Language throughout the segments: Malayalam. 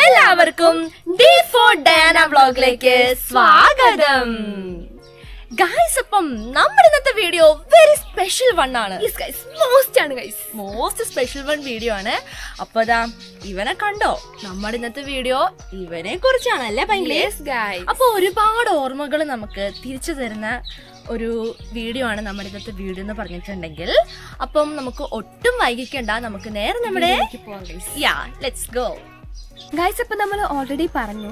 എല്ലാവർക്കും ഡി ഫോർ ഡയാന വ്ലോഗിലേക്ക് സ്വാഗതം. ഗായ്സ് അപ്പം നമ്മുടെ ഇന്നത്തെ വീഡിയോ വെരി സ്പെഷ്യൽ വൺ ആണ്. മോസ്റ്റ് ആണ് guys most special one video ആണ്. അപ്പൊ അതാ ഇവനെ കണ്ടോ? നമ്മുടെ ഇന്നത്തെ വീഡിയോ ഇവനെ കുറിച്ചാണ് അല്ലേ ഭയങ്കര അപ്പൊ ഒരുപാട് ഓർമ്മകൾ നമുക്ക് തിരിച്ചു തരുന്ന ഒരു വീഡിയോ ആണ് നമ്മുടെ ഇന്നത്തെ വീഡിയോ എന്ന് പറഞ്ഞിട്ടുണ്ടെങ്കിൽ. അപ്പം നമുക്ക് ഒട്ടും വൈകിക്കണ്ട നമുക്ക് നേരെ നമ്മുടെ യാ ലെറ്റ്സ് ഗോ ഗൈസ് അപ്പൊ നമ്മൾ ഓൾറെഡി പറഞ്ഞു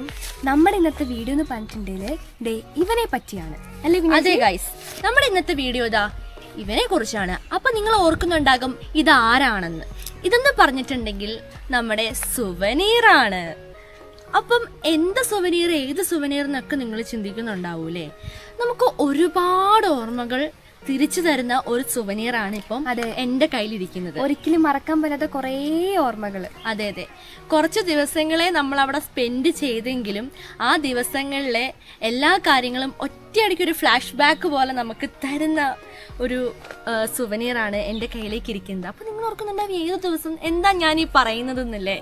നമ്മുടെ ഇന്നത്തെ വീഡിയോ എന്ന് പറഞ്ഞിട്ടുണ്ടെങ്കിൽ ഡേ ഇവനെ പറ്റിയാണ്. അല്ലേ? അതെ ഗൈസ് നമ്മുടെ ഇന്നത്തെ വീഡിയോ ഇതാ ഇവനെ കുറിച്ചാണ്. അപ്പൊ നിങ്ങൾ ഓർക്കുന്നുണ്ടാകും ഇത് ആരാണെന്ന്. ഇതെന്ന് പറഞ്ഞിട്ടുണ്ടെങ്കിൽ നമ്മുടെ സുവനീറാണ് അപ്പം എന്ത് സുവനീർ ഏത് സുവനീർ എന്നൊക്കെ നിങ്ങൾ ചിന്തിക്കുന്നുണ്ടാവൂലേ നമുക്ക് ഒരുപാട് ഓർമ്മകൾ തിരിച്ചു തരുന്ന ഒരു സുവനീർ ആണ് ഇപ്പം അതെ. എന്റെ കയ്യിലിരിക്കുന്നത്. ഒരിക്കലും മറക്കാൻ പറ്റാത്ത കുറേ ഓർമ്മകൾ അതെ അതെ. കുറച്ച് ദിവസങ്ങളെ നമ്മൾ അവിടെ സ്പെൻഡ് ചെയ്തെങ്കിലും ആ ദിവസങ്ങളിലെ എല്ലാ കാര്യങ്ങളും ഒറ്റയടിക്ക് ഒരു ഫ്ലാഷ് ബാക്ക് പോലെ നമുക്ക് തരുന്ന ഒരു സുവനീർ ആണ് എന്റെ കയ്യിലേക്ക് ഇരിക്കുന്നത് അപ്പം നിങ്ങൾ ഓർക്കുന്നുണ്ടാവും ഏത് ദിവസം എന്താ ഞാൻ ഈ പറയുന്നത് എന്നല്ലേ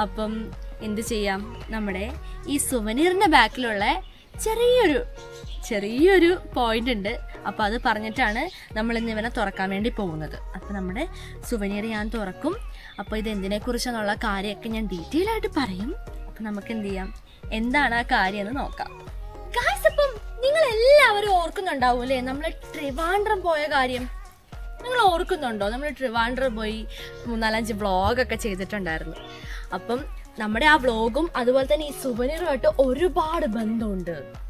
അപ്പം എന്ത് ചെയ്യാം? നമ്മുടെ ഈ സുവനീറിന്റെ ബാക്കിലുള്ള ചെറിയൊരു ചെറിയൊരു പോയിന്റ് ഉണ്ട്. അപ്പോൾ അത് പറഞ്ഞിട്ടാണ് നമ്മൾ ഇന്ന് ഇവനെ തുറക്കാൻ വേണ്ടി പോകുന്നത്. അപ്പോൾ നമ്മുടെ സുവനീർ ഞാൻ തുറക്കും. അപ്പോൾ ഇത് എന്തിനെ കുറിച്ചെന്നുള്ള കാര്യമൊക്കെ ഞാൻ ഡീറ്റെയിൽ ആയിട്ട് പറയും. അപ്പോൾ നമുക്ക് എന്ത് ചെയ്യാം? എന്താണ് ആ കാര്യം എന്ന് നോക്കാം. അപ്പം നിങ്ങൾ എല്ലാവരും ഓർക്കുന്നുണ്ടാവും അല്ലേ? നമ്മൾ ട്രിവാൻഡ്രം പോയ കാര്യം. നിങ്ങൾ ഓർക്കുന്നുണ്ടോ? നമ്മൾ ട്രിവാൻഡ്രം പോയി മൂന്നാലഞ്ച് വ്ളോഗൊക്കെ ചെയ്തിട്ടുണ്ടായിരുന്നു. അപ്പം നമ്മുടെ ആ വ്ളോഗും അതുപോലെ തന്നെ ഈ സുവനീറുമായിട്ട് ഒരുപാട് ബന്ധമുണ്ട്.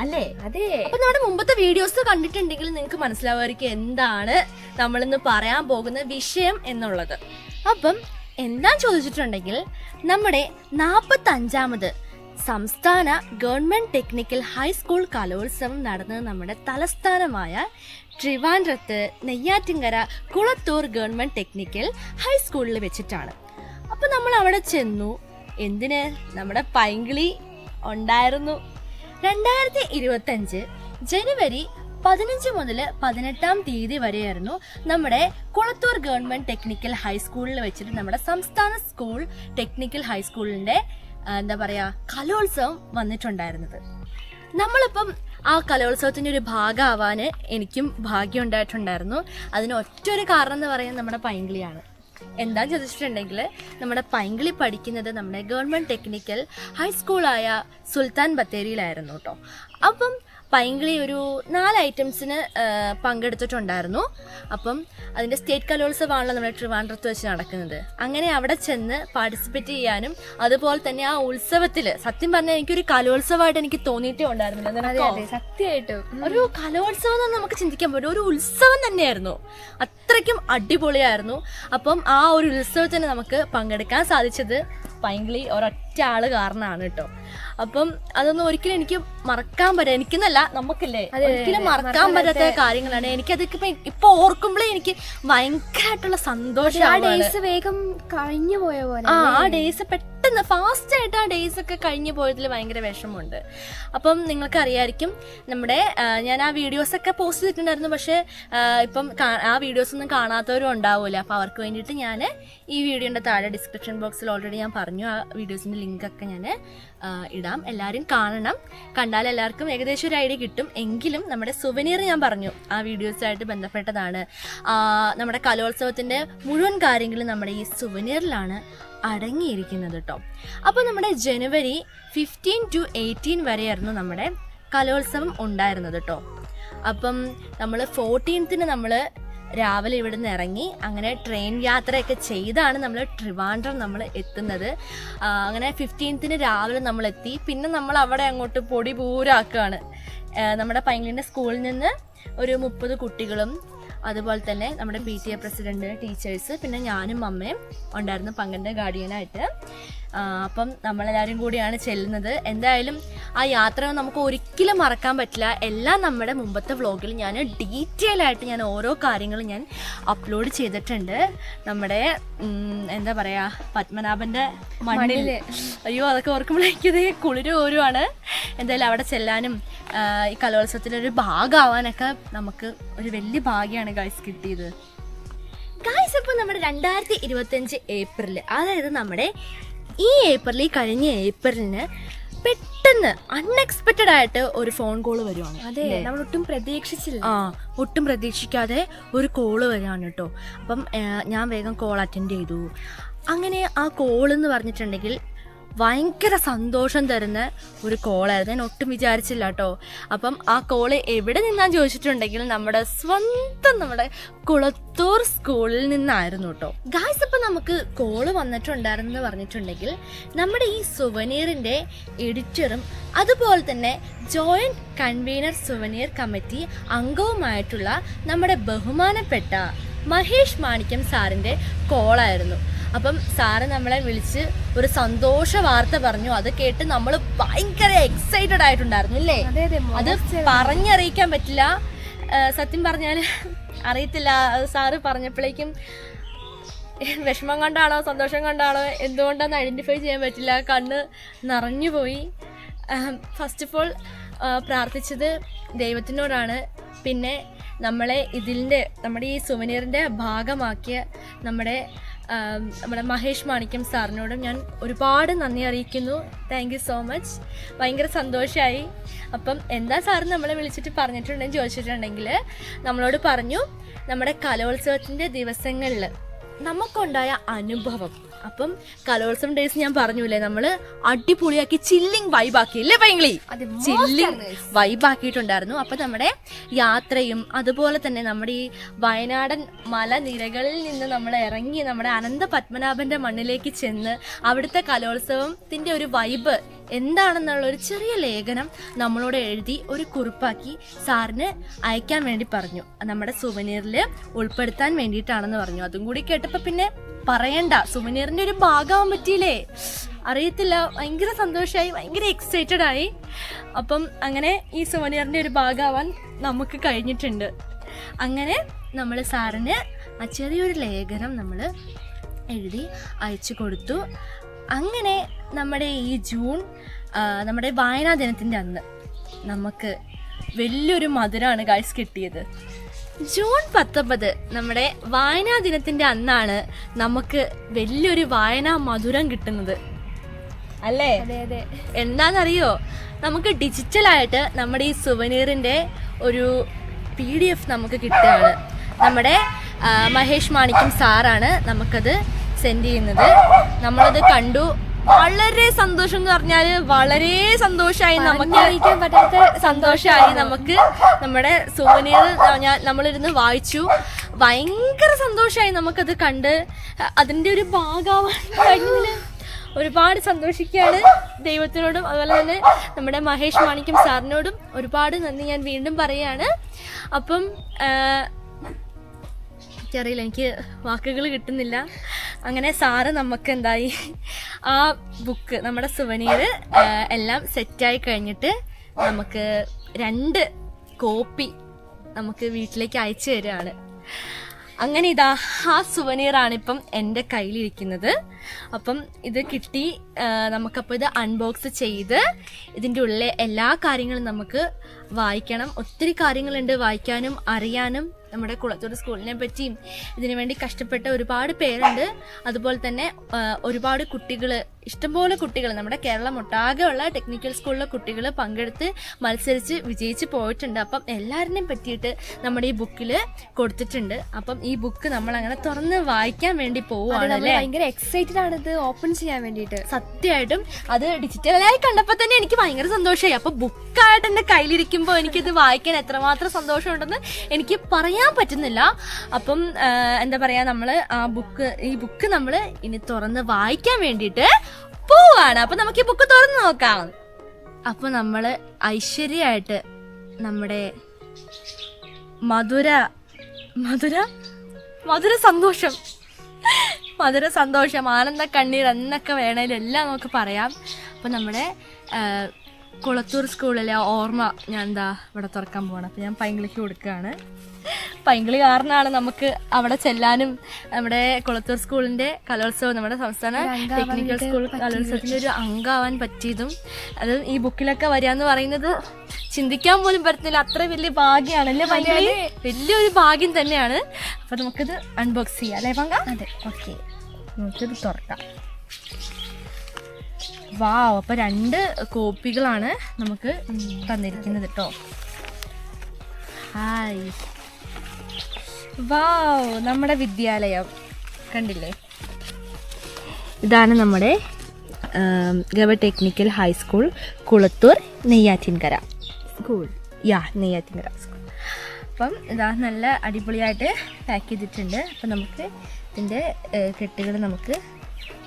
അല്ലേ? അതെ. അപ്പൊ നമ്മുടെ മുമ്പത്തെ വീഡിയോസ് കണ്ടിട്ടുണ്ടെങ്കിൽ നിങ്ങൾക്ക് മനസ്സിലാവുമായിരിക്കും എന്താണ് നമ്മളിന്ന് പറയാൻ പോകുന്ന വിഷയം എന്നുള്ളത്. അപ്പം എന്താ ചോദിച്ചിട്ടുണ്ടെങ്കിൽ നമ്മുടെ നാപ്പത്തി അഞ്ചാമത് സംസ്ഥാന ഗവൺമെന്റ് ടെക്നിക്കൽ ഹൈസ്കൂൾ കലോത്സവം നടന്നത് നമ്മുടെ തലസ്ഥാനമായ ട്രിവാൻഡ്രത്ത് നെയ്യാറ്റിങ്കര കുളത്തൂർ ഗവൺമെന്റ് ടെക്നിക്കൽ ഹൈസ്കൂളിൽ വെച്ചിട്ടാണ്. അപ്പൊ നമ്മൾ അവിടെ ചെന്നു. എന്തിന്? നമ്മുടെ പൈങ്കിളി ഉണ്ടായിരുന്നു. രണ്ടായിരത്തി ഇരുപത്തി അഞ്ച് ജനുവരി പതിനഞ്ച് മുതൽ പതിനെട്ടാം തീയതി വരെയായിരുന്നു നമ്മുടെ കുളത്തൂർ ഗവൺമെന്റ് ടെക്നിക്കൽ ഹൈസ്കൂളിൽ വെച്ചിട്ട് നമ്മുടെ സംസ്ഥാന സ്കൂൾ ടെക്നിക്കൽ ഹൈസ്കൂളിന്റെ എന്താ പറയാ കലോത്സവം വന്നിട്ടുണ്ടായിരുന്നത്. നമ്മളിപ്പം ആ കലോത്സവത്തിന്റെ ഒരു ഭാഗമാവാൻ എനിക്കും ഭാഗ്യം ഉണ്ടായിട്ടുണ്ടായിരുന്നു. അതിന് ഒറ്റൊരു കാരണം എന്ന് പറയുന്നത് നമ്മുടെ പൈങ്കിളിയാണ്. എന്താ ചോദിച്ചിട്ടുണ്ടെങ്കിൽ നമ്മുടെ പൈങ്കിളി പഠിക്കുന്നത് നമ്മുടെ ഗവൺമെന്റ് ടെക്നിക്കൽ ഹൈസ്കൂളായ സുൽത്താൻ ബത്തേരിയിലായിരുന്നു കേട്ടോ അപ്പം പൈങ്കിളി ഒരു നാല് ഐറ്റംസിന് പങ്കെടുത്തിട്ടുണ്ടായിരുന്നു. അപ്പം അതിന്റെ സ്റ്റേറ്റ് കലോത്സവമാണല്ലോ നമ്മുടെ ട്രിവാൻഡ്രത്ത് വെച്ച് നടക്കുന്നത്. അങ്ങനെ അവിടെ ചെന്ന് പാർട്ടിസിപ്പേറ്റ് ചെയ്യാനും അതുപോലെ തന്നെ ആ ഉത്സവത്തിൽ സത്യം പറഞ്ഞാൽ എനിക്കൊരു കലോത്സവമായിട്ട് എനിക്ക് തോന്നിയിട്ടേ ഉണ്ടായിരുന്നില്ല. സത്യമായിട്ടും. ഒരു കലോത്സവം എന്ന് നമുക്ക് ചിന്തിക്കാൻ പറ്റും ഒരു ഉത്സവം തന്നെയായിരുന്നു. അത്രയ്ക്കും അടിപൊളിയായിരുന്നു. അപ്പം ആ ഒരു ഉത്സവത്തിന് നമുക്ക് പങ്കെടുക്കാൻ സാധിച്ചത് പൈങ്കിളി ഒരൊറ്റ ആൾ കാരണമാണ് കേട്ടോ അപ്പം അതൊന്നും ഒരിക്കലും എനിക്ക് മറക്കാൻ പറ്റില്ല എനിക്കെന്നല്ല നമുക്കല്ലേ? ഒരിക്കലും മറക്കാൻ പറ്റാത്ത കാര്യങ്ങളാണ്. എനിക്കതൊക്കെ ഇപ്പൊ ഇപ്പൊ ഓർക്കുമ്പോഴേ എനിക്ക് ഭയങ്കരമായിട്ടുള്ള ആ സന്തോഷമാണ് ഡേയ്സ് വേഗം കഴിഞ്ഞു പോയ പോലെ. ആ ആ ഡേയ്സ് പെട്ടെന്ന് ഫാസ്റ്റ് ആയിട്ട് ആ ഡേയ്സ് ഒക്കെ കഴിഞ്ഞു പോയതിൽ ഭയങ്കര വിഷമമുണ്ട്. അപ്പം നിങ്ങൾക്കറിയായിരിക്കും നമ്മുടെ ഞാൻ ആ വീഡിയോസ് ഒക്കെ പോസ്റ്റ് ചെയ്തിട്ടുണ്ടായിരുന്നു. പക്ഷേ ഇപ്പം ആ വീഡിയോസ് ഒന്നും കാണാത്തവരും ഉണ്ടാവില്ല അപ്പോൾ അവർക്ക് വേണ്ടിയിട്ട് ഞാൻ ഈ വീഡിയോന്റെ താഴെ ഡിസ്ക്രിപ്ഷൻ ബോക്സിൽ ഓൾറെഡി ഞാൻ പറഞ്ഞു. ആ വീഡിയോസിന്റെ ലിങ്കൊക്കെ ഞാൻ ഇടാം. എല്ലാവരും കാണണം. കണ്ടാൽ എല്ലാവർക്കും ഏകദേശം ഒരു ഐഡിയ കിട്ടും. എങ്കിലും നമ്മുടെ സുവനീർ ഞാൻ പറഞ്ഞു. ആ വീഡിയോസായിട്ട് ബന്ധപ്പെട്ടതാണ്. നമ്മുടെ കലോത്സവത്തിന്റെ മുഴുവൻ കാര്യങ്ങളും നമ്മുടെ ഈ സുവനീറിലാണ് അടങ്ങിയിരിക്കുന്നത് കേട്ടോ അപ്പോൾ നമ്മുടെ ജനുവരി ഫിഫ്റ്റീൻ ടു എയ്റ്റീൻ വരെയായിരുന്നു നമ്മുടെ കലോത്സവം ഉണ്ടായിരുന്നത് കേട്ടോ അപ്പം നമ്മൾ ഫോർട്ടീൻത്തിന് നമ്മൾ രാവിലെ ഇവിടുന്ന് ഇറങ്ങി അങ്ങനെ ട്രെയിൻ യാത്രയൊക്കെ ചെയ്താണ് നമ്മൾ ട്രിവാൻഡ്രം നമ്മൾ എത്തുന്നത്. അങ്ങനെ ഫിഫ്റ്റീൻത്തിന് രാവിലെ നമ്മൾ എത്തി. പിന്നെ നമ്മൾ അവിടെ അങ്ങോട്ട് പൊടി പൂരാക്കുകയാണ് നമ്മുടെ പൈങ്കിളിന്റെ സ്കൂളിൽ നിന്ന് ഒരു മുപ്പത് കുട്ടികളും അതുപോലെ തന്നെ നമ്മുടെ P T A president teachers പിന്നെ ഞാനും അമ്മയും ഉണ്ടായിരുന്നു പങ്കന്റെ ഗാർഡിയനായിട്ട് അപ്പം നമ്മളെല്ലാവരും കൂടിയാണ് ചെല്ലുന്നത്. എന്തായാലും ആ യാത്ര നമുക്ക് ഒരിക്കലും മറക്കാൻ പറ്റില്ല. എല്ലാം നമ്മുടെ മുമ്പത്തെ വ്ളോഗിൽ ഞാൻ ഡീറ്റെയിൽ ആയിട്ട് ഞാൻ ഓരോ കാര്യങ്ങളും ഞാൻ അപ്ലോഡ് ചെയ്തിട്ടുണ്ട്. നമ്മുടെ എന്താ പറയുക പത്മനാഭന്റെ മണ്ണിൽ. അയ്യോ അതൊക്കെ ഓർക്കുമ്പോഴേക്കത് കുളിര് ഓരുവാണ് എന്തായാലും അവിടെ ചെല്ലാനും ഈ കലോത്സവത്തിലൊരു ഭാഗമാവാനൊക്കെ നമുക്ക് ഒരു വലിയ ഭാഗ്യമാണ് ഗൈസ് കിട്ടിയത്. ഗൈസ് ഇപ്പോൾ നമ്മുടെ രണ്ടായിരത്തി ഇരുപത്തഞ്ച് ഏപ്രിൽ അതായത് നമ്മുടെ ഈ ഏപ്രിൽ ഈ കഴിഞ്ഞ ഏപ്രിലിന് പെട്ടെന്ന് അൺഎക്സ്പെക്റ്റഡ് ആയിട്ട് ഒരു ഫോൺ കോൾ വരുവാണ്. അതെ നമ്മൾ ഒട്ടും പ്രതീക്ഷിച്ചില്ല. ആ ഒട്ടും പ്രതീക്ഷിക്കാതെ ഒരു കോൾ വരികയാണ് കേട്ടോ. അപ്പം ഞാൻ വേഗം കോൾ അറ്റൻഡ് ചെയ്തു. അങ്ങനെ ആ കോൾ എന്ന് പറഞ്ഞിട്ടുണ്ടെങ്കിൽ ഭയങ്കര സന്തോഷം തരുന്ന ഒരു കോളായിരുന്നു. ഞാൻ ഒട്ടും വിചാരിച്ചില്ല കേട്ടോ. അപ്പം ആ കോൾ എവിടെ നിന്നാന്ന് ചോദിച്ചിട്ടുണ്ടെങ്കിൽ നമ്മുടെ സ്വന്തം നമ്മുടെ കുളത്തൂർ സ്കൂളിൽ നിന്നായിരുന്നു കേട്ടോ. ഗായ്സ് ഇപ്പം നമുക്ക് കോൾ വന്നിട്ടുണ്ടായിരുന്നു പറഞ്ഞിട്ടുണ്ടെങ്കിൽ നമ്മുടെ ഈ സുവനീറിന്റെ എഡിറ്ററും അതുപോലെ തന്നെ ജോയിന്റ് കൺവീനർ സുവനീർ കമ്മിറ്റി അംഗവുമായിട്ടുള്ള നമ്മുടെ ബഹുമാനപ്പെട്ട മഹേഷ് മാണിക്യം സാറിന്റെ കോളായിരുന്നു. അപ്പം സാറ് നമ്മളെ വിളിച്ച് ഒരു സന്തോഷ വാർത്ത പറഞ്ഞു. അത് കേട്ട് നമ്മൾ ഭയങ്കര എക്സൈറ്റഡ് ആയിട്ടുണ്ടായിരുന്നു അല്ലേ അതെ പറഞ്ഞറിയിക്കാൻ പറ്റില്ല. സത്യം പറഞ്ഞാൽ അറിയത്തില്ല. സാറ് പറഞ്ഞപ്പോഴേക്കും വിഷമം കൊണ്ടാണോ സന്തോഷം കണ്ടാണോ എന്തുകൊണ്ടാന്ന് ഐഡന്റിഫൈ ചെയ്യാൻ പറ്റില്ല. കണ്ണ് നിറഞ്ഞുപോയി ഫസ്റ്റ് ഓഫ് ഓൾ പ്രാർത്ഥിച്ചത് ദൈവത്തിനോടാണ്. പിന്നെ നമ്മളെ ഇതിന്റെ നമ്മുടെ ഈ സുവനീറിന്റെ ഭാഗമാക്കിയ നമ്മുടെ നമ്മുടെ മഹേഷ് മാണിക്യം സാറിനോടും ഞാൻ ഒരുപാട് നന്ദി അറിയിക്കുന്നു. താങ്ക് സോ മച്ച് ഭയങ്കര സന്തോഷമായി അപ്പം എന്താ സാർ നമ്മളെ വിളിച്ചിട്ട് പറഞ്ഞിട്ടുണ്ടെന്ന് ചോദിച്ചിട്ടുണ്ടെങ്കിൽ നമ്മളോട് പറഞ്ഞു നമ്മുടെ കലോത്സവത്തിന്റെ ദിവസങ്ങളിൽ നമുക്കുണ്ടായ അനുഭവം അപ്പം കലോത്സവം ഡേയ്സ് ഞാൻ പറഞ്ഞില്ലേ നമ്മൾ അടിപൊളിയാക്കി ചില്ലിങ് വൈബാക്കി അല്ലേ പൈങ്കിളി most ചില്ലിങ്. വൈബാക്കിയിട്ടുണ്ടായിരുന്നു അപ്പൊ നമ്മുടെ യാത്രയും അതുപോലെ തന്നെ നമ്മുടെ ഈ വയനാടൻ മലനിരകളിൽ നിന്ന് നമ്മൾ ഇറങ്ങി നമ്മുടെ അനന്ത പത്മനാഭന്റെ മണ്ണിലേക്ക് ചെന്ന് അവിടുത്തെ കലോത്സവത്തിന്റെ ഒരു വൈബ് എന്താണെന്നുള്ള ഒരു ചെറിയ ലേഖനം നമ്മളോട് എഴുതി ഒരു കുറിപ്പാക്കി സാറിന് അയക്കാൻ വേണ്ടി പറഞ്ഞു. നമ്മുടെ സുവനീറിൽ ഉൾപ്പെടുത്താൻ വേണ്ടിയിട്ടാണെന്ന് പറഞ്ഞു. അതും കൂടി കേട്ടപ്പോൾ പിന്നെ പറയണ്ട. സുവനീറിന്റെ ഒരു ഭാഗമാവാൻ പറ്റിയില്ലേ? അറിയത്തില്ല. ഭയങ്കര സന്തോഷമായി ഭയങ്കര എക്സൈറ്റഡ് ആയി. അപ്പം അങ്ങനെ ഈ സുവനീറിന്റെ ഒരു ഭാഗമാവാൻ നമുക്ക് കഴിഞ്ഞിട്ടുണ്ട്. അങ്ങനെ നമ്മൾ സാറിന് ആ ചെറിയൊരു ലേഖനം നമ്മൾ എഴുതി അയച്ചു കൊടുത്തു. അങ്ങനെ നമ്മുടെ ഈ ജൂൺ നമ്മുടെ വായനാ ദിനത്തിന്റെ അന്ന് നമുക്ക് വലിയൊരു മധുരമാണ് ഗായ്സ് കിട്ടിയത്. ജൂൺ പത്തൊമ്പത് നമ്മുടെ വായനാ ദിനത്തിന്റെ അന്നാണ് നമുക്ക് വലിയൊരു വായനാ മധുരം കിട്ടുന്നത്. അല്ലേ? അതെ അതെ. എന്താണെന്നറിയോ? നമുക്ക് ഡിജിറ്റലായിട്ട് നമ്മുടെ ഈ സുവനീറിന്റെ ഒരു പി ഡി എഫ് നമുക്ക് കിട്ടുകയാണ്. നമ്മുടെ മഹേഷ് മാണിക്യം സാറാണ് നമുക്കത് സെൻഡ് ചെയ്യുന്നത്. നമ്മളത് കണ്ടു വളരെ സന്തോഷം എന്ന് പറഞ്ഞാൽ വളരെ സന്തോഷമായി നമുക്ക് അറിയിക്കാൻ പറ്റാത്ത സന്തോഷമായി നമുക്ക് നമ്മുടെ സോനിയർ ഞാൻ നമ്മളിരുന്ന് വായിച്ചു. ഭയങ്കര സന്തോഷമായി നമുക്കത് കണ്ട്. അതിന്റെ ഒരു ഭാഗമാവാൻ കഴിഞ്ഞതിൽ ഒരുപാട് സന്തോഷിക്കുകയാണ് ദൈവത്തിനോടും അതുപോലെ തന്നെ നമ്മുടെ മഹേഷ് മാണിക്യം സാറിനോടും ഒരുപാട് നന്ദി ഞാൻ വീണ്ടും പറയുകയാണ്. അപ്പം എനിക്കറിയില്ല എനിക്ക് വാക്കുകൾ കിട്ടുന്നില്ല. അങ്ങനെ സാറ് നമുക്ക് എന്തായി ആ ബുക്ക് നമ്മുടെ സുവനീർ എല്ലാം സെറ്റായി കഴിഞ്ഞിട്ട് നമുക്ക് രണ്ട് കോപ്പി നമുക്ക് വീട്ടിലേക്ക് അയച്ചു തരികയാണ് അങ്ങനെ ഇതാ ആ സുവനീറാണ് ഇപ്പം എന്റെ കയ്യിലിരിക്കുന്നത്. അപ്പം ഇത് കിട്ടി നമുക്കപ്പോൾ ഇത് അൺബോക്സ് ചെയ്ത് ഇതിന്റെ ഉള്ളിലെ എല്ലാ കാര്യങ്ങളും നമുക്ക് വായിക്കണം. ഒത്തിരി കാര്യങ്ങളുണ്ട് വായിക്കാനും അറിയാനും. നമ്മുടെ കുളത്തൂർ സ്കൂളിനെ പറ്റിയും ഇതിനുവേണ്ടി കഷ്ടപ്പെട്ട ഒരുപാട് പേരുണ്ട്. അതുപോലെ തന്നെ ഒരുപാട് കുട്ടികൾ ഇഷ്ടംപോലെ കുട്ടികൾ നമ്മുടെ കേരളം ഒട്ടാകെയുള്ള ടെക്നിക്കൽ സ്കൂളിലെ കുട്ടികൾ പങ്കെടുത്ത് മത്സരിച്ച് വിജയിച്ച് പോയിട്ടുണ്ട്. അപ്പം എല്ലാവരിനെയും പറ്റിയിട്ട് നമ്മുടെ ഈ ബുക്കിൽ കൊടുത്തിട്ടുണ്ട്. അപ്പം ഈ ബുക്ക് നമ്മൾ അങ്ങനെ തുറന്ന് വായിക്കാൻ വേണ്ടി പോവുകയാണ് ഭയങ്കര എക്സൈറ്റഡ് ആണ് ഇത് ഓപ്പൺ ചെയ്യാൻ വേണ്ടിയിട്ട്. സത്യമായിട്ടും അത് ഡിജിറ്റലായി കണ്ടപ്പോൾ തന്നെ എനിക്ക് ഭയങ്കര സന്തോഷമായി. അപ്പോൾ ബുക്കായിട്ട് എന്റെ കയ്യിലിരിക്കുമ്പോൾ എനിക്കിത് വായിക്കാൻ എത്രമാത്രം സന്തോഷമുണ്ടെന്ന് എനിക്ക് പറയാൻ പറ്റുന്നില്ല. അപ്പം എന്താ പറയുക നമ്മൾ ആ ബുക്ക് ഈ ബുക്ക് നമ്മൾ ഇനി തുറന്ന് വായിക്കാൻ വേണ്ടിയിട്ട് പോവാണ്. അപ്പൊ നമുക്ക് ഈ ബുക്ക് തുറന്നു നോക്കാം. അപ്പൊ നമ്മൾ ഐശ്വര്യമായിട്ട് നമ്മുടെ മധുര മധുര? മധുര സന്തോഷം. മധുര സന്തോഷം ആനന്ദ കണ്ണീർ എന്നൊക്കെ വേണേലും എല്ലാം നമുക്ക് പറയാം. അപ്പം നമ്മുടെ കുളത്തൂർ സ്കൂളിലെ ഓർമ്മ ഞാൻ എന്താ ഇവിടെ തുറക്കാൻ പോകണം അപ്പം ഞാൻ പൈങ്കിളിക്ക് കൊടുക്കുകയാണ്. പൈങ്കിളി കാരണമാണ് നമുക്ക് അവിടെ ചെല്ലാനും നമ്മുടെ കുളത്തൂർ സ്കൂളിന്റെ കലോത്സവം നമ്മുടെ സംസ്ഥാന ടെക്നിക്കൽ സ്കൂൾ കലോത്സവത്തിന്റെ ഒരു അംഗമാവാൻ പറ്റിയതും. അത് ഈ ബുക്കിലൊക്കെ വരികയെന്ന് പറയുന്നത് ചിന്തിക്കാൻ പോലും പറ്റുന്നില്ല അത്ര വലിയ ഭാഗ്യമാണല്ലേ പൈങ്കിളി? വലിയൊരു ഭാഗ്യം തന്നെയാണ്. അപ്പൊ നമുക്കിത് അൺബോക്സ് ചെയ്യാം. അല്ലേ പങ്ക? അതെ ഓക്കെ. നമുക്കിത് തുറക്കാം. വാ അപ്പൊ രണ്ട് കോപ്പികളാണ് നമുക്ക് തന്നിരിക്കുന്നത് കേട്ടോ ഹായ്. വാവ് നമ്മുടെ വിദ്യാലയം. കണ്ടില്ലേ? ഇതാണ് നമ്മുടെ gov technical high school Kulathur Neyyattinkara. School? Yeah Neyyattinkara school. അപ്പം ഇതാ നല്ല അടിപൊളിയായിട്ട് പാക്ക് ചെയ്തിട്ടുണ്ട്. അപ്പം നമുക്ക് ഇതിന്റെ കെട്ടുകൾ നമുക്ക്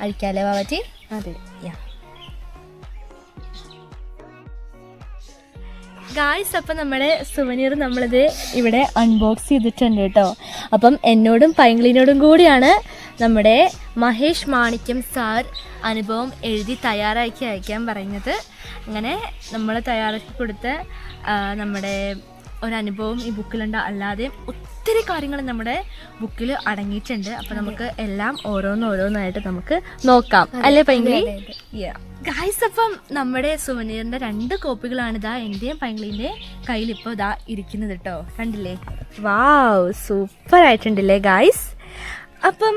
അഴിക്കാലോ പറ്റി അതെ. യാ. ഗായ്സ് അപ്പം നമ്മുടെ സുവനീർ നമ്മളിത് ഇവിടെ അൺബോക്സ് ചെയ്തിട്ടുണ്ട് കേട്ടോ. അപ്പം എന്നോടും പൈങ്കിളിനോടും കൂടിയാണ് നമ്മുടെ മഹേഷ് മാണിക്യം സാർ അനുഭവം എഴുതി തയ്യാറാക്കി അയക്കാൻ പറയുന്നത്. അങ്ങനെ നമ്മൾ തയ്യാറാക്കി കൊടുത്ത നമ്മുടെ ഒരനുഭവം ഈ ബുക്കിലുണ്ട് അല്ലാതെ ഒത്തിരി കാര്യങ്ങൾ നമ്മുടെ ബുക്കിൽ അടങ്ങിയിട്ടുണ്ട്. അപ്പം നമുക്ക് എല്ലാം ഓരോന്നോരോന്നായിട്ട് നമുക്ക് നോക്കാം. അല്ലേ പൈങ്കിളി? ഗായ്സ് അപ്പം നമ്മുടെ സുവനീറിന്റെ രണ്ട് കോപ്പികളാണ് ഇതാ എന്റെയും പൈങ്കിളിന്റെ കയ്യിൽ ഇപ്പോൾ ഇതാ ഇരിക്കുന്നത് കേട്ടോ കണ്ടില്ലേ? വാവ് സൂപ്പർ ആയിട്ടുണ്ടല്ലേ ഗായ്സ് അപ്പം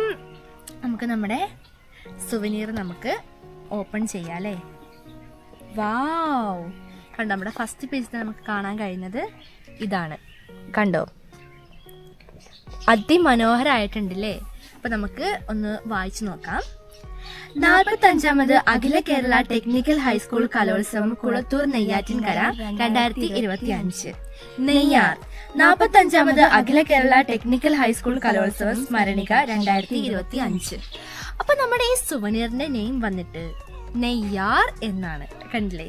നമുക്ക് നമ്മുടെ സുവനീർ നമുക്ക് ഓപ്പൺ ചെയ്യാം അല്ലേ? വാവ് കണ്ടോ നമ്മുടെ ഫസ്റ്റ് പേജിൽ നമുക്ക് കാണാൻ കഴിയുന്നത് ഇതാണ്. കണ്ടോ? അതിമനോഹരമായിട്ടുണ്ടല്ലേ അപ്പൊ നമുക്ക് ഒന്ന് വായിച്ചു നോക്കാം. നാൽപ്പത്തഞ്ചാമത് അഖില കേരള ടെക്നിക്കൽ ഹൈസ്കൂൾ കലോത്സവം കുളത്തൂർ നെയ്യാറ്റിൻകര രണ്ടായിരത്തി ഇരുപത്തി അഞ്ച് നെയ്യാർ. നാൽപ്പത്തഞ്ചാമത് അഖില കേരള ടെക്നിക്കൽ ഹൈസ്കൂൾ കലോത്സവം സ്മരണിക രണ്ടായിരത്തി ഇരുപത്തി അഞ്ച് അപ്പൊ നമ്മുടെ ഈ സുവനീറിന്റെ നെയിം വന്നിട്ട് നെയ്യാർ എന്നാണ്. കണ്ടില്ലേ?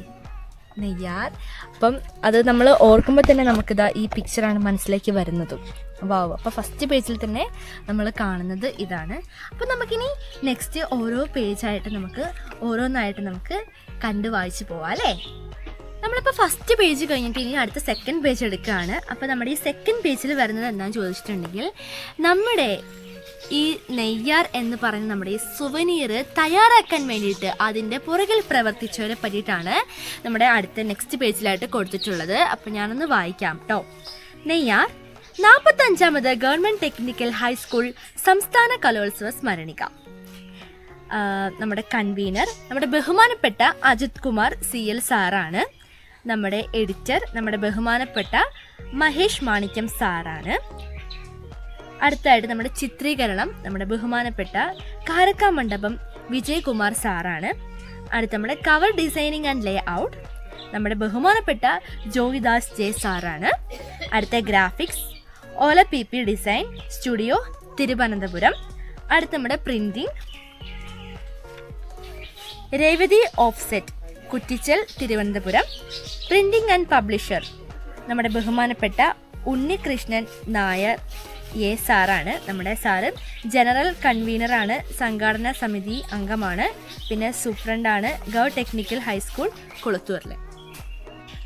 നെയ്യാർ. അപ്പം അത് നമ്മൾ ഓർക്കുമ്പോൾ തന്നെ നമുക്കിതാ ഈ പിക്ചറാണ് മനസ്സിലേക്ക് വരുന്നതും. വാവ് അപ്പോൾ ഫസ്റ്റ് പേജിൽ തന്നെ നമ്മൾ കാണുന്നത് ഇതാണ്. അപ്പോൾ നമുക്കിനി നെക്സ്റ്റ് ഓരോ പേജായിട്ട് നമുക്ക് ഓരോന്നായിട്ട് നമുക്ക് കണ്ടു വായിച്ചു പോവാം അല്ലേ? നമ്മളിപ്പോൾ ഫസ്റ്റ് പേജ് കഴിഞ്ഞിട്ട് ഇനി അടുത്ത സെക്കൻഡ് പേജ് എടുക്കുകയാണ്. അപ്പോൾ നമ്മുടെ ഈ സെക്കൻഡ് പേജിൽ വരുന്നത് എന്താണെന്ന് ചോദിച്ചിട്ടുണ്ടെങ്കിൽ നമ്മുടെ ഈ നെയ്യാർ എന്ന് പറയുന്ന നമ്മുടെ ഈ സുവനീർ തയ്യാറാക്കാൻ വേണ്ടിയിട്ട് അതിന്റെ പുറകിൽ പ്രവർത്തിച്ചവരെ പറ്റിയിട്ടാണ് നമ്മുടെ അടുത്ത നെക്സ്റ്റ് പേജിലായിട്ട് കൊടുത്തിട്ടുള്ളത്. അപ്പം ഞാനൊന്ന് വായിക്കാം കേട്ടോ നെയ്യാർ നാൽപ്പത്തഞ്ചാമത് ഗവൺമെന്റ് ടെക്നിക്കൽ ഹൈസ്കൂൾ സംസ്ഥാന കലോത്സവ സ്മരണിക. നമ്മുടെ കൺവീനർ നമ്മുടെ ബഹുമാനപ്പെട്ട അജിത് കുമാർ സി എൽ സാറാണ്. നമ്മുടെ എഡിറ്റർ നമ്മുടെ ബഹുമാനപ്പെട്ട മഹേഷ് മാണിക്യം സാറാണ്. അടുത്തായിട്ട് നമ്മുടെ ചിത്രീകരണം നമ്മുടെ ബഹുമാനപ്പെട്ട കാരക്ക മണ്ഡപം വിജയകുമാർ സാറാണ്. അടുത്ത നമ്മുടെ cover designing and layout നമ്മുടെ ബഹുമാനപ്പെട്ട ജോയിദാസ് ജെ സാറാണ്. അടുത്ത graphics Ola P P design studio Thiruvananthapuram. അടുത്ത നമ്മുടെ printing Revathi offset Kuttichal Thiruvananthapuram. Printing and publisher നമ്മുടെ ബഹുമാനപ്പെട്ട ഉണ്ണികൃഷ്ണൻ നായർ. എ സാറാണ് നമ്മുടെ സാറ്. ജനറൽ കൺവീനറാണ് സംഘാടന സമിതി അംഗമാണ് പിന്നെ സൂപ്രണ്ടാണ് ഗവ ടെക്നിക്കൽ ഹൈസ്കൂൾ കുളത്തൂരിൽ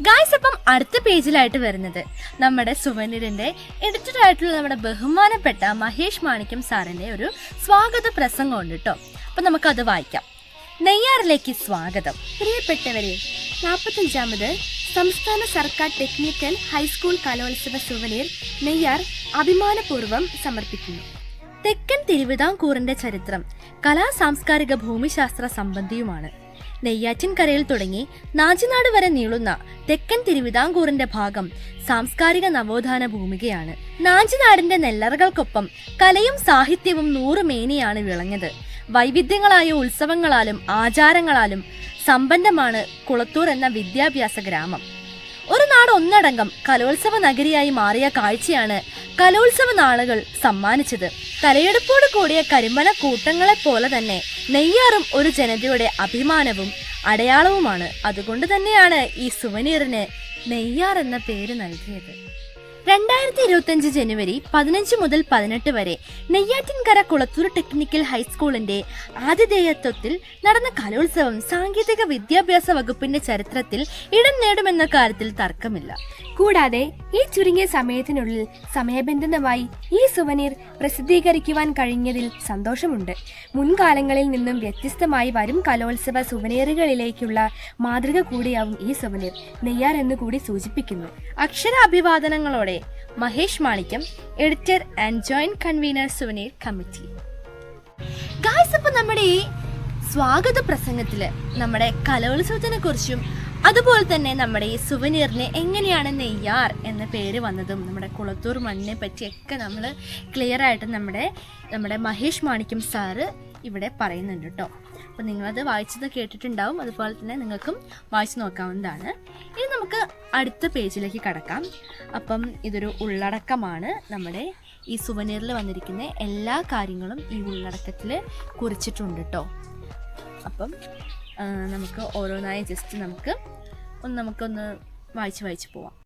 ഗായ്സ് അപ്പം അടുത്ത പേജിലായിട്ട് വരുന്നത് നമ്മുടെ സുവനീറിന്റെ എഡിറ്ററായിട്ടുള്ള നമ്മുടെ ബഹുമാനപ്പെട്ട മഹേഷ് മാണിക്യം സാറിന്റെ ഒരു സ്വാഗത പ്രസംഗമുണ്ട് കേട്ടോ അപ്പം നമുക്കത് വായിക്കാം. നെയ്യാറിലേക്ക് സ്വാഗതം. പ്രിയപ്പെട്ടവരെ നാൽപ്പത്തഞ്ചാമത് സംസ്ഥാന സർക്കാർ ടെക്നിക്കൽ ഹൈസ്കൂൾ കലോത്സവ സുവനീർ നെയ്യാർ അഭിമാനപൂർവം സമർപ്പിക്കുന്നു. തെക്കൻ തിരുവിതാംകൂറിന്റെ ചരിത്രം കലാ സാംസ്കാരിക ഭൂമിശാസ്ത്ര സംബന്ധിയുമാണ്. നെയ്യാറ്റിൻകരയിൽ തുടങ്ങി നാജിനാട് വരെ നീളുന്ന തെക്കൻ തിരുവിതാംകൂറിന്റെ ഭാഗം സാംസ്കാരിക നവോത്ഥാന ഭൂമികയാണ്. നാഞ്ചിനാടിന്റെ നെല്ലറകൾക്കൊപ്പം കലയും സാഹിത്യവും നൂറുമേനിയാണ് വിളഞ്ഞത്. വൈവിധ്യങ്ങളായ ഉത്സവങ്ങളാലും ആചാരങ്ങളാലും സമ്പന്നമാണ് കുളത്തൂർ എന്ന വിദ്യാഭ്യാസ ഗ്രാമം. ഒരു നാട് ഒന്നടങ്കം കലോത്സവ നഗരിയായി മാറിയ കാഴ്ചയാണ് കലോത്സവ നാളുകൾ സമ്മാനിച്ചത്. തലയെടുപ്പോട് കൂടിയ കരിമ്പന കൂട്ടങ്ങളെ പോലെ തന്നെ നെയ്യാറും ഒരു ജനതയുടെ അഭിമാനവും അടയാളവുമാണ്. അതുകൊണ്ട് തന്നെയാണ് ഈ സുവനീറിന് നെയ്യാർ എന്ന പേര് നൽകിയത്. രണ്ടായിരത്തി ഇരുപത്തിയഞ്ച് ജനുവരി പതിനഞ്ച് മുതൽ പതിനെട്ട് വരെ നെയ്യാറ്റിൻകര കുളത്തൂർ ടെക്നിക്കൽ ഹൈസ്കൂളിന്റെ ആതിഥേയത്വത്തിൽ നടന്ന കലോത്സവം സാങ്കേതിക വിദ്യാഭ്യാസ വകുപ്പിന്റെ ചരിത്രത്തിൽ ഇടം നേടുമെന്ന കാര്യത്തിൽ തർക്കമില്ല. കൂടാതെ ഈ ചുരുങ്ങിയ സമയത്തിനുള്ളിൽ സമയബന്ധിതമായി ഈ സുവനീർ പ്രസിദ്ധീകരിക്കുവാൻ കഴിഞ്ഞതിൽ സന്തോഷമുണ്ട്. മുൻകാലങ്ങളിൽ നിന്നും വ്യത്യസ്തമായി വരും കലോത്സവ സുവനീറുകളിലേക്കുള്ള മാതൃക കൂടിയാവും ഈ സുവനീർ നെയ്യാർ എന്ന് കൂടി സൂചിപ്പിക്കുന്നു. അക്ഷരാഭിവാദനങ്ങളോടെ Mahesh Manikyam editor and joint convener souvenir committee. Guys അപ്പൊ നമ്മുടെ ഈ സ്വാഗത പ്രസംഗത്തിൽ നമ്മുടെ കലോത്സവത്തിനെ കുറിച്ചും അതുപോലെ തന്നെ നമ്മുടെ ഈ സുവനീറിന് എങ്ങനെയാണ് നെയ്യാർ എന്ന പേര് വന്നതും നമ്മുടെ കുളത്തൂർ മണ്ണിനെ പറ്റിയൊക്കെ നമ്മൾ ക്ലിയർ ആയിട്ട് നമ്മുടെ നമ്മുടെ മഹേഷ് മാണിക്യം സാറ് ഇവിടെ പറയുന്നുണ്ട് കേട്ടോ അപ്പം നിങ്ങളത് വായിച്ചത് കേട്ടിട്ടുണ്ടാവും. അതുപോലെ തന്നെ നിങ്ങൾക്കും വായിച്ചു നോക്കാവുന്നതാണ്. ഇനി നമുക്ക് അടുത്ത പേജിലേക്ക് കടക്കാം. അപ്പം ഇതൊരു ഉള്ളടക്കമാണ് നമ്മുടെ ഈ സുവനീറിൽ വന്നിരിക്കുന്ന എല്ലാ കാര്യങ്ങളും ഈ ഉള്ളടക്കത്തിൽ കുറിച്ചിട്ടുണ്ട് കേട്ടോ അപ്പം നമുക്ക് ഓരോന്നായി ജസ്റ്റ് നമുക്ക് ഒന്ന് നമുക്കൊന്ന് വായിച്ച് വായിച്ച് പോവാം.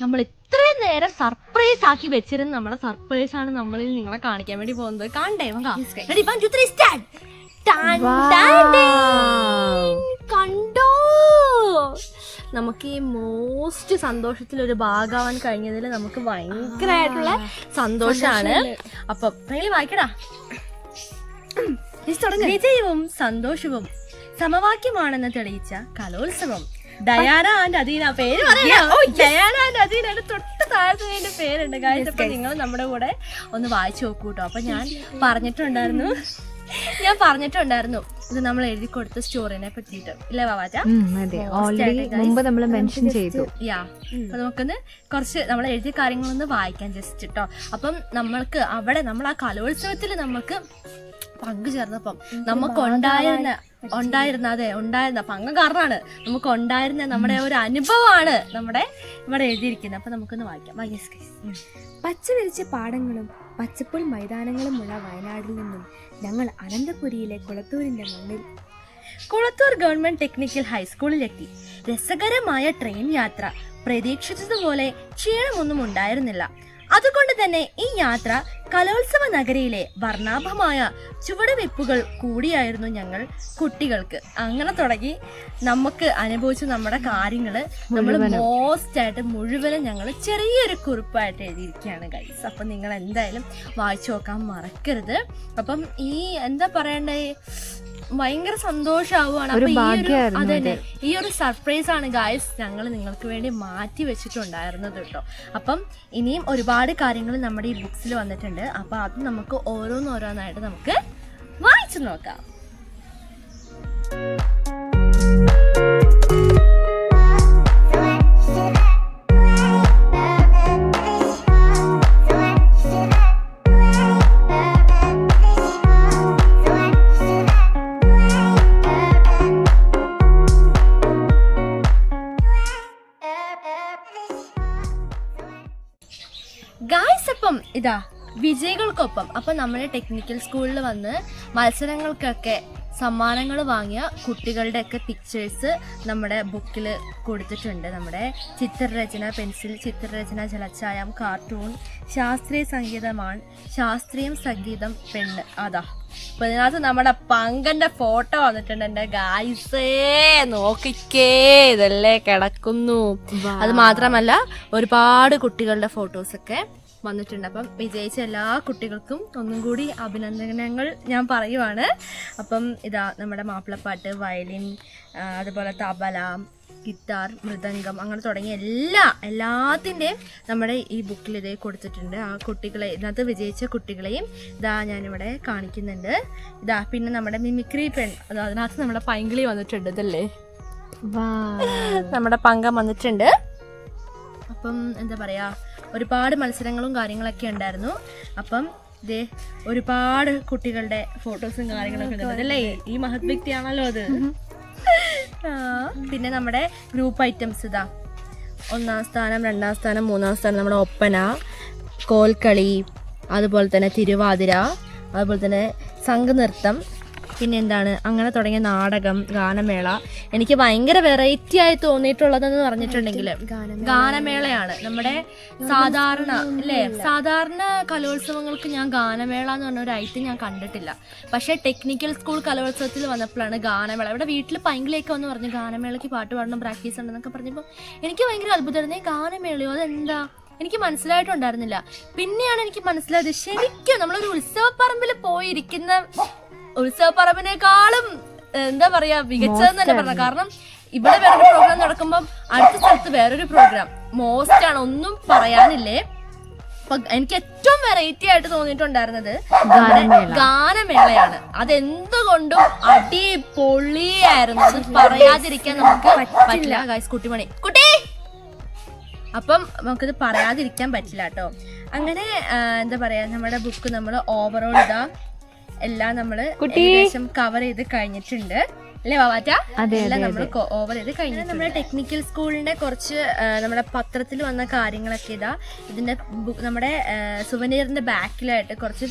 നമ്മൾ ഇത്രയും നേരം സർപ്രൈസ് ആക്കി വെച്ചിരുന്ന നമ്മളെ സർപ്രൈസ് ആണ് നമ്മളിൽ നിങ്ങളെ കാണിക്കാൻ വേണ്ടി പോകുന്നത്. കണ്ടേ. കണ്ടോ? നമുക്ക് ഈ മോസ്റ്റ് സന്തോഷത്തിൽ ഒരു ഭാഗമാവാൻ കഴിഞ്ഞതിൽ നമുക്ക് ഭയങ്കരമായിട്ടുള്ള സന്തോഷമാണ് അപ്പൊ വായിക്കടാ. വായിക്കടാ വിജയവും സന്തോഷവും സമവാക്യമാണെന്ന് തെളിയിച്ച കലോത്സവം. ഡയാന ആൻഡ് അദീന പേര് പറയാം ഡയാന ആൻഡ് അദീനയുടെ തൊട്ട് താഴത്തെ പേരുണ്ട്. കാര്യം അപ്പൊ നിങ്ങൾ നമ്മുടെ കൂടെ ഒന്ന് വായിച്ചു നോക്കൂ കേട്ടോ അപ്പൊ ഞാൻ പറഞ്ഞിട്ടുണ്ടായിരുന്നു. ഞാൻ പറഞ്ഞിട്ടുണ്ടായിരുന്നു. ഇത് നമ്മൾ എഴുതി കൊടുത്ത സ്റ്റോറിനെ പറ്റിയിട്ട്. ഇല്ലേ വാവാറ്റ മുമ്പ് നമ്മൾ മെൻഷൻ ചെയ്തു. യാ അപ്പൊ നമുക്കൊന്ന് കുറച്ച് നമ്മൾ എഴുതിയ കാര്യങ്ങളൊന്ന് വായിക്കാം ജസ്റ്റ് കേട്ടോ അപ്പം നമ്മൾക്ക് അവിടെ നമ്മൾ ആ കലോത്സവത്തിൽ നമുക്ക് പങ്കുചേർന്നപ്പം നമുക്ക് ഉണ്ടായിരുന്ന ഉണ്ടായിരുന്ന അതെ ഉണ്ടായിരുന്ന പങ്ക് കാരണമാണ്. നമുക്ക് ഉണ്ടായിരുന്ന നമ്മുടെ ഒരു അനുഭവമാണ് നമ്മുടെ ഇവിടെ എഴുതിയിരിക്കുന്നത്. അപ്പൊ നമുക്കൊന്ന് വായിക്കാം. പച്ചവിരിച്ച പാടങ്ങളും പച്ചപ്പുൽ മൈതാനങ്ങളുമുള്ള വയനാടിൽ നിന്നും ഞങ്ങൾ അനന്തപുരിയിലെ കുളത്തൂരിന്റെ മണ്ണിൽ കുളത്തൂർ ഗവൺമെന്റ് ടെക്നിക്കൽ ഹൈസ്കൂളിലെത്തി. രസകരമായ ട്രെയിൻ യാത്ര. പ്രതീക്ഷിച്ചതുപോലെ ക്ഷീണമൊന്നും ഉണ്ടായിരുന്നില്ല. അതുകൊണ്ട് തന്നെ ഈ യാത്ര കലോത്സവ നഗരിയിലെ വർണാഭമായ ചുവടുവെപ്പുകൾ കൂടിയായിരുന്നു ഞങ്ങൾ കുട്ടികൾക്ക്. അങ്ങനെ തുടങ്ങി. നമുക്ക് അനുഭവിച്ച നമ്മുടെ കാര്യങ്ങൾ നമ്മൾ മോസ്റ്റ് ആയിട്ട് മുഴുവനും ഞങ്ങൾ ചെറിയൊരു കുറിപ്പായിട്ട് എഴുതിയിരിക്കുകയാണ് ഗൈസ് അപ്പൊ നിങ്ങൾ എന്തായാലും വായിച്ചു നോക്കാൻ മറക്കരുത്. അപ്പം ഈ എന്താ പറയണ്ടേ? ഭയങ്കര സന്തോഷമാവുകയാണ് അപ്പൊ ഈ ഒരു അതന്നെ ഈ ഒരു സർപ്രൈസ് ആണ് ഗായ്സ് ഞങ്ങൾ നിങ്ങൾക്ക് വേണ്ടി മാറ്റി വെച്ചിട്ടുണ്ടായിരുന്നത് കേട്ടോ അപ്പം ഇനിയും ഒരുപാട് കാര്യങ്ങൾ നമ്മുടെ ഈ ബുക്സിൽ വന്നിട്ടുണ്ട്. അപ്പൊ അത് നമുക്ക് ഓരോന്നോരോന്നായിട്ട് നമുക്ക് വായിച്ചു നോക്കാം. ഇതാ വിജയികൾക്കൊപ്പം അപ്പം നമ്മുടെ ടെക്നിക്കൽ സ്കൂളിൽ വന്ന് മത്സരങ്ങൾക്കൊക്കെ സമ്മാനങ്ങൾ വാങ്ങിയ കുട്ടികളുടെ ഒക്കെ പിക്ചേഴ്സ് നമ്മുടെ ബുക്കിൽ കൊടുത്തിട്ടുണ്ട്. നമ്മുടെ ചിത്രരചന പെൻസിൽ ചിത്രരചന ജലച്ചായം കാർട്ടൂൺ ശാസ്ത്രീയ സംഗീതമാണ് ശാസ്ത്രീയം സംഗീതം പെണ്ണ് അതാ. അപ്പൊ ഇതിനകത്ത് നമ്മുടെ പങ്കന്റെ ഫോട്ടോ വന്നിട്ടുണ്ട് എന്റെ ഗായ്സേ നോക്കിക്കേ ഇതല്ലേ കിടക്കുന്നു. അത് മാത്രമല്ല ഒരുപാട് കുട്ടികളുടെ ഫോട്ടോസ് ഒക്കെ വന്നിട്ടുണ്ട്. അപ്പം വിജയിച്ച എല്ലാ കുട്ടികൾക്കും ഒന്നും കൂടി അഭിനന്ദനങ്ങൾ ഞാൻ പറയുവാണ്. അപ്പം ഇതാ നമ്മുടെ മാപ്പിളപ്പാട്ട് വയലിൻ അതുപോലെ തബല ഗിത്താർ മൃദംഗം അങ്ങനെ തുടങ്ങിയ എല്ലാ എല്ലാത്തിന്റെയും നമ്മുടെ ഈ ബുക്കിൽ ഇതേ കൊടുത്തിട്ടുണ്ട്. ആ കുട്ടികളെ ഇതിനകത്ത് വിജയിച്ച കുട്ടികളെയും ഇതാ ഞാനിവിടെ കാണിക്കുന്നുണ്ട്. ഇതാ പിന്നെ നമ്മുടെ മിമിക്രി പെൺ അത് അതിനകത്ത് നമ്മുടെ പൈങ്കിളി വന്നിട്ടുണ്ട് ഇതല്ലേ? നമ്മുടെ പങ്കം വന്നിട്ടുണ്ട്. അപ്പം എന്താ പറയാ ഒരുപാട് മത്സരങ്ങളും കാര്യങ്ങളൊക്കെ ഉണ്ടായിരുന്നു. അപ്പം ദേ ഒരുപാട് കുട്ടികളുടെ ഫോട്ടോസും കാര്യങ്ങളൊക്കെ ഉണ്ട് അല്ലേ? ഈ മഹത് വ്യക്തിയാണല്ലോ അത്. പിന്നെ നമ്മുടെ ഗ്രൂപ്പ് ഐറ്റംസ് ഇതാ. ഒന്നാം സ്ഥാനം രണ്ടാം സ്ഥാനം മൂന്നാം സ്ഥാനം നമ്മുടെ ഒപ്പന കോൽക്കളി അതുപോലെ തന്നെ തിരുവാതിര അതുപോലെ തന്നെ സംഘനൃത്തം പിന്നെ എന്താണ് അങ്ങനെ തുടങ്ങിയ നാടകം ഗാനമേള. എനിക്ക് ഭയങ്കര വെറൈറ്റി ആയി തോന്നിയിട്ടുള്ളതെന്ന് പറഞ്ഞിട്ടുണ്ടെങ്കിൽ ഗാനമേളയാണ്. നമ്മുടെ സാധാരണ അല്ലേ? സാധാരണ കലോത്സവങ്ങൾക്ക് ഞാൻ ഗാനമേള എന്ന് പറഞ്ഞ ഒരു ഐറ്റം ഞാൻ കണ്ടിട്ടില്ല. പക്ഷേ ടെക്നിക്കൽ സ്കൂൾ കലോത്സവത്തിൽ വന്നപ്പോഴാണ് ഗാനമേള. ഇവിടെ വീട്ടിൽ പൈങ്കിലേക്ക് വന്ന് പറഞ്ഞു ഗാനമേളയ്ക്ക് പാട്ട് പാടണം പ്രാക്ടീസ് ഉണ്ടെന്നൊക്കെ പറഞ്ഞപ്പോൾ എനിക്ക് ഭയങ്കര അത്ഭുതമായിരുന്നു. ഗാനമേളയോ? അതെന്താ? എനിക്ക് മനസ്സിലായിട്ടുണ്ടായിരുന്നില്ല. പിന്നെയാണ് എനിക്ക് മനസ്സിലായത് ശരിക്കും നമ്മളൊരു ഉത്സവപ്പറമ്പിൽ പോയിരിക്കുന്ന ഉത്സവപ്പറമ്പിനേക്കാളും എന്താ പറയാ മികച്ചതെന്ന് തന്നെ പറഞ്ഞ കാരണം ഇവിടെ വേറൊരു പ്രോഗ്രാം നടക്കുമ്പോൾ അടുത്ത സ്ഥലത്ത് വേറൊരു പ്രോഗ്രാം മോസ്റ്റ് ആണ് ഒന്നും പറയാനില്ലേ. എനിക്ക് ഏറ്റവും വെറൈറ്റി ആയിട്ട് തോന്നിയിട്ടുണ്ടായിരുന്നത് ഗാനമേളയാണ്. അതെന്തുകൊണ്ടും അടിപൊളിയായിരുന്നു. അത് പറയാതിരിക്കാൻ നമുക്ക് പറ്റില്ല. ഗൈസ് കുട്ടിമണി. കുട്ടി! അപ്പം നമുക്കിത് പറയാതിരിക്കാൻ പറ്റില്ല കേട്ടോ. അങ്ങനെ എന്താ പറയാ നമ്മുടെ ബുക്ക് നമ്മൾ ഓവറോൾ ഇതാ. എല്ലാം നമ്മൾ ഏകദേശം കവർ ചെയ്ത് കഴിഞ്ഞിട്ടുണ്ട്. അല്ലേ വാവാറ്റ എല്ലാം നമ്മൾ ഓവർ ചെയ്ത് കഴിഞ്ഞു നമ്മുടെ ടെക്നിക്കൽ സ്കൂളിന്റെ കുറച്ച് നമ്മുടെ പത്രത്തിൽ വന്ന കാര്യങ്ങളൊക്കെ ഇതാ. ഇതിന്റെ നമ്മുടെ സുവനീറിന്റെ ബാക്കിലായിട്ട് കുറച്ച്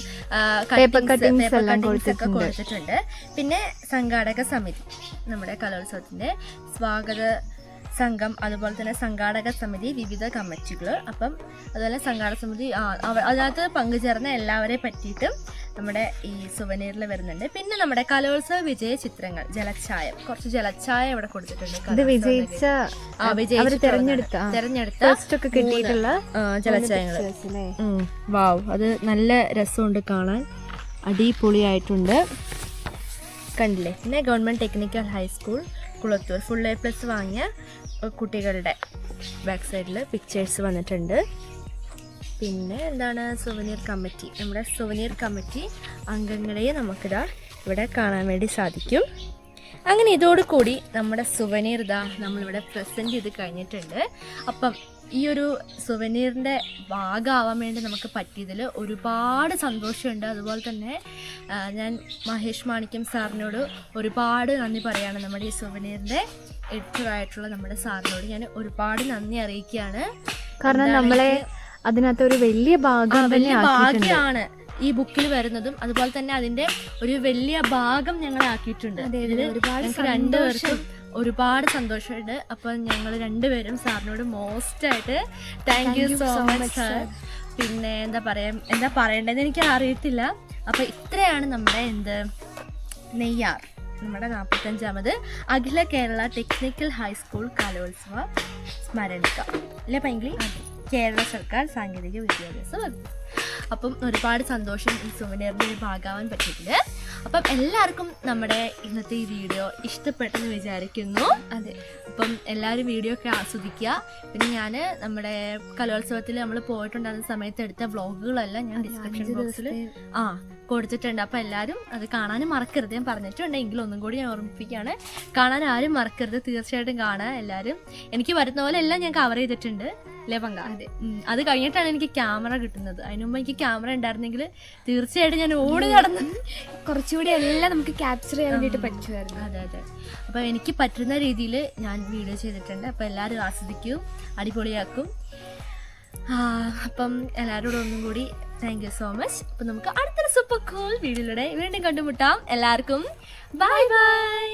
paper ഒക്കെ കൊടുത്തിട്ടുണ്ട്. പിന്നെ സംഘാടക സമിതി നമ്മുടെ കലോത്സവത്തിന്റെ സ്വാഗത സംഘം അതുപോലെ തന്നെ സംഘാടക സമിതി വിവിധ കമ്മിറ്റികൾ അപ്പം അതുപോലെ സംഘാടക സമിതി അതിനകത്ത് പങ്കുചേർന്ന എല്ലാവരെ പറ്റിയിട്ടും നമ്മുടെ ഈ സുവനീറിൽ വരുന്നുണ്ട്. പിന്നെ നമ്മുടെ കലോത്സവ വിജയ ചിത്രങ്ങൾ ജലച്ചായം കുറച്ച് ജലച്ചായം ഇവിടെ കൊടുത്തിട്ടുണ്ട് വിജയിച്ച ആ, തെരഞ്ഞെടുത്ത കിട്ടിയിട്ടുള്ള ജലച്ചായങ്ങൾ വാവ് അത് നല്ല രസമുണ്ട് കാണാൻ. അടിപൊളിയായിട്ടുണ്ട്. കണ്ടില്ലേ? പിന്നെ government technical high school Kulathur. Full A plus വാങ്ങിയ കുട്ടികളുടെ ബാക്ക് സൈഡിൽ പിക്ചേഴ്സ് വന്നിട്ടുണ്ട്. പിന്നെ എന്താണ് സുവനീർ കമ്മിറ്റി നമ്മുടെ സുവനീർ കമ്മിറ്റി അംഗങ്ങളെ നമുക്കിതാ ഇവിടെ കാണാൻ വേണ്ടി സാധിക്കും. അങ്ങനെ ഇതോടുകൂടി നമ്മുടെ സുവനീർ ഇതാ നമ്മളിവിടെ പ്രസന്റ് ചെയ്ത് കഴിഞ്ഞിട്ടുണ്ട്. അപ്പം ഈ ഒരു സുവനീറിന്റെ ഭാഗമാവാൻ വേണ്ടി നമുക്ക് പറ്റിയതിൽ ഒരുപാട് സന്തോഷമുണ്ട്. അതുപോലെ തന്നെ ഞാൻ മഹേഷ് മാണിക്യം സാറിനോട് ഒരുപാട് നന്ദി പറയുകയാണ് നമ്മുടെ ഈ സുവനീറിന്റെ എഡിറ്ററായിട്ടുള്ള നമ്മുടെ സാറിനോട് ഞാൻ ഒരുപാട് നന്ദി അറിയിക്കുകയാണ്. കാരണം നമ്മളെ അതിനകത്ത് ഒരു വലിയ ഭാഗം വലിയ ഭാഗ്യമാണ് ഈ ബുക്കിൽ വരുന്നതും. അതുപോലെ തന്നെ അതിന്റെ ഒരു വലിയ ഭാഗം ഞങ്ങൾ ആക്കിയിട്ടുണ്ട്. ഒരുപാട് രണ്ടുപേർക്കും ഒരുപാട് സന്തോഷമുണ്ട്. അപ്പൊ ഞങ്ങൾ രണ്ടുപേരും സാറിനോട് മോസ്റ്റ് ആയിട്ട് thank you so much sir പിന്നെ എന്താ പറയാ എന്താ പറയണ്ടെന്ന് എനിക്ക് അറിയത്തില്ല അപ്പൊ ഇത്രയാണ് നമ്മുടെ എന്ത് നെയ്യാർ നമ്മുടെ നാൽപ്പത്തഞ്ചാമത് അഖില കേരള ടെക്നിക്കൽ ഹൈസ്കൂൾ കലോത്സവ സ്മരണിക അല്ലേ പൈങ്കിളി? കേരള സർക്കാർ സാങ്കേതിക വിദ്യാഭ്യാസ വകുപ്പ് അപ്പം ഒരുപാട് സന്തോഷം ഈ സുവനീറിന്റെ ഒരു ഭാഗമാവാൻ പറ്റിയിട്ടുണ്ട്. അപ്പം എല്ലാവർക്കും നമ്മുടെ ഇന്നത്തെ ഈ വീഡിയോ ഇഷ്ടപ്പെട്ടെന്ന് വിചാരിക്കുന്നു. അതെ. അപ്പം എല്ലാവരും വീഡിയോ ഒക്കെ ആസ്വദിക്കുക. പിന്നെ ഞാൻ നമ്മുടെ കലോത്സവത്തിൽ നമ്മൾ പോയിട്ടുണ്ടായിരുന്ന സമയത്ത് എടുത്ത വ്ളോഗുകളെല്ലാം ഞാൻ ഡിസ്ക്രിപ്ഷൻ ബോക്സിൽ ആ കൊടുത്തിട്ടുണ്ട്. അപ്പോൾ എല്ലാവരും അത് കാണാനും മറക്കരുത്. ഞാൻ പറഞ്ഞിട്ടുണ്ട് എങ്കിലും ഒന്നും കൂടി ഞാൻ ഓർമ്മിപ്പിക്കുകയാണ്. കാണാൻ ആരും മറക്കരുത്. തീർച്ചയായിട്ടും കാണുക എല്ലാവരും. എനിക്ക് വരുന്ന പോലെ എല്ലാം ഞാൻ കവർ ചെയ്തിട്ടുണ്ട്. അല്ലേ പങ്ക അതെ അത് കഴിഞ്ഞിട്ടാണ് എനിക്ക് ക്യാമറ കിട്ടുന്നത്. അതിന് മുമ്പ് എനിക്ക് ക്യാമറ ഉണ്ടായിരുന്നെങ്കിൽ തീർച്ചയായിട്ടും ഞാൻ ഓടി നടന്ന് കുറച്ചുകൂടി എല്ലാം നമുക്ക് ക്യാപ്ചർ ചെയ്യാൻ വേണ്ടിയിട്ട് പറ്റുമായിരുന്നു. അതെ അതെ. അപ്പോൾ എനിക്ക് പറ്റുന്ന രീതിയിൽ ഞാൻ വീഡിയോ ചെയ്തിട്ടുണ്ട്. അപ്പോൾ എല്ലാവരും ആസ്വദിക്കും അടിപൊളിയാക്കും. അപ്പം എല്ലാവരോടും ഒന്നും കൂടി താങ്ക് യു സോ മച്ച് അപ്പം നമുക്ക് അടുത്തൊരു സൂപ്പർ കൂൾ വീഡിയോയിലൂടെ വീണ്ടും കണ്ടുമുട്ടാം. എല്ലാവർക്കും ബൈ ബൈ